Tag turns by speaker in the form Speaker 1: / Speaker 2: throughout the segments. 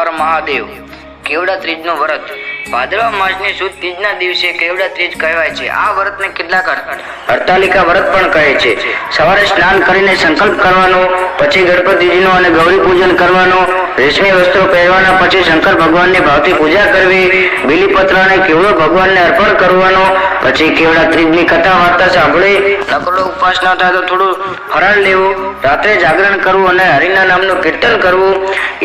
Speaker 1: હર મહાદેવ. કેવડા ત્રીજનું વ્રત. ભાદરવા માસની સુદ ત્રીજના દિવસે કેવડા ત્રીજ કહેવાય છે? આ વ્રતને કેટલાક હડતાલિકા વ્રત પણ કહે છે. સવારે સ્નાન કરીને સંકલ્પ કરવાનો, પછી ગણપતિજીનો અને ગૌરી પૂજન કરવાનો રેશમી વસ્ત્રો પહેરવાના પછી શંકર ભગવાનની ભાવથી પૂજા કરવી બીલીપત્ર અને કેવડો ભગવાનને અર્પણ કરવાનો, પછી કેવડા ત્રીજની કથા વાર્તા સાંભળી, નકલો ઉપવાસ ન થાય તો થોડું ફરાળ લેવું, રાત્રે જાગરણ કરવું અને હરિના નામનું કીર્તન કરવું.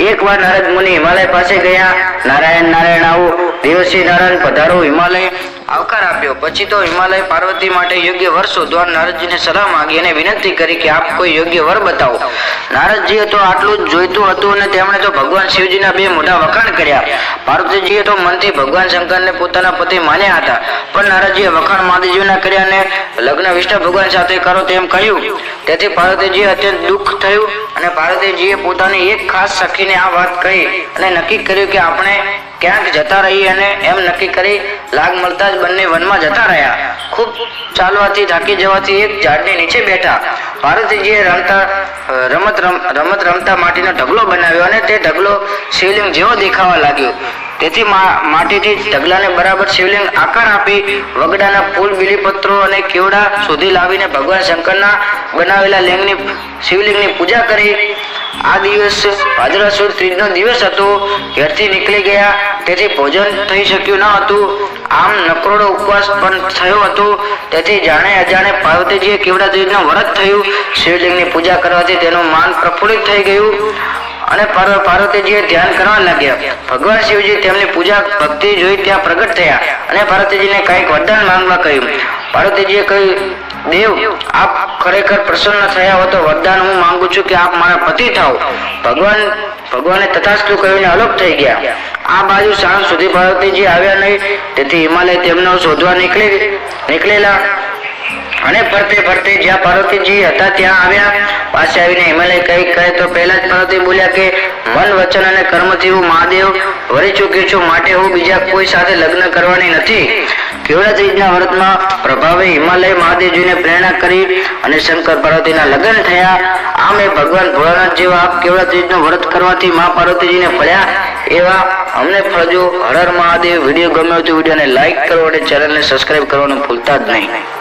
Speaker 1: એકવાર નારદ મુનિ હિમાલય પાસે ગયા, નારાયણ નારાયણ આવો દેવશ્રી નારાયણ પધારો હિમાલય આવકાર આપ્યો. પછી તો હિમાલય પાર્વતી માટે યોગ્ય વર શોધવા નારદજીને સલાહ માંગી અને વિનંતી કરી કે આપ કોઈ યોગ્ય વર બતાવો. નારદજીએ તો આટલું જ જોઈતું હતું અને તેમણે તો ભગવાન શિવજીના બે મોટા વખાણ કર્યા. પાર્વતીજીએ તો મનથી ભગવાન શંકરને પોતાના પતિ માન્યા હતા. પણ નારદજીએ વખાણ મહાદેવજીના કર્યા અને લગ્ન વિષ્ણુ ભગવાન સાથે કરો તેમ કહ્યું. તેથી પાર્વતીજીએ અત્યંત દુઃખ થયું અને પાર્વતીજીએ પોતાની એક ખાસ સખીને આ વાત કહી અને નક્કી કર્યું કે આપણે ક્યાંક જતા રહી અને એમ નક્કી કરી લાગ મળતા જ બંને વનમાં જતા રહ્યા. ખૂબ ચાલવાથી, થાકી જવાથી એક ઝાડની નીચે બેઠા. પાર્વતીજીએ રમતા, રમત રમ, રમત રમતા માટીનો ઢગલો બનાવ્યો અને તે ઢગલો શિવલિંગ જેવો દેખાવા લાગ્યો. તેથી માટીથી ઢગલાને બરાબર શિવલિંગ આકાર આપી વગડાના ફૂલ, બીલીપત્રો અને કેવડા સુધી લાવીને ભગવાન શંકરના બનાવેલા લિંગની, શિવલિંગની પૂજા કરી. આ દિવસ ભાદરવા સુદ ત્રીજનો દિવસ હતો. ઘરથી નીકળી ગયા. તેથી ભોજન થઈ શક્યું ન હતું. આમ નકરોડો ઉપવાસ પણ થયો હતો. તેથી જાણે અજાણે પાર્વતીજીએ કેવડા ત્રીજનું વ્રત થયું. શિવલિંગની પૂજા કરવાથી તેનું માન પ્રફુલ્લિત થઈ ગયું. અને પાર્વ- પાર્વતીજીએ ધ્યાન કરવા લાગ્યા. ભગવાન શિવજી તેમની પૂજા ભક્તિ જોઈ ત્યાં પ્રગટ થયા અને પાર્વતીજીને કંઈક વરદાન માંગવા કહ્યું. પાર્વતીજીએ કહ્યું, દેવ, આપ ખરેખર પ્રસન્ન થયા હો તો વરદાન હું માંગુ છું કે આપ મારા પતિ થાઓ. ભગવાન ભગવાને તથાસ્તુ કહીને અલોપ થઈ ગયા. આ બાજુ સાંજ સુધી પાર્વતીજી આવ્યા નહીં, તેથી હિમાલય તેમનો શોધવા નીકળી, નીકળેલા. અને ફરતે ફરતે જ્યાં પાર્વતીજી હતા ત્યાં આવ્યા. પાસે આવીને હિમાલય કઈ કહે તો પહેલા જ પાર્વતી બોલ્યા કે મન વચન અને કર્મથી હું મહાદેવ વરી ચૂક્યો છું, માટે હું બીજા કોઈ સાથે લગ્ન કરવાની નથી. કેવડા ત્રીજના વ્રતમાં પ્રભાવે હિમાલય મહાદેવજીને પ્રેરણા કરી અને શંકર પાર્વતીના લગ્ન થયા. આમ એ ભગવાન ભોળાનાથ જેવા આપ કેવડા વ્રત કરવાથી મા પાર્વતીજીને ફળ્યા એવા અમને ફળજો. હર મહાદેવ. વીડિયો ગમ્યો તો વિડીયોને લાઈક કરો અને ચેનલને સબસ્ક્રાઈબ કરવાનું ભૂલતા જ નહીં.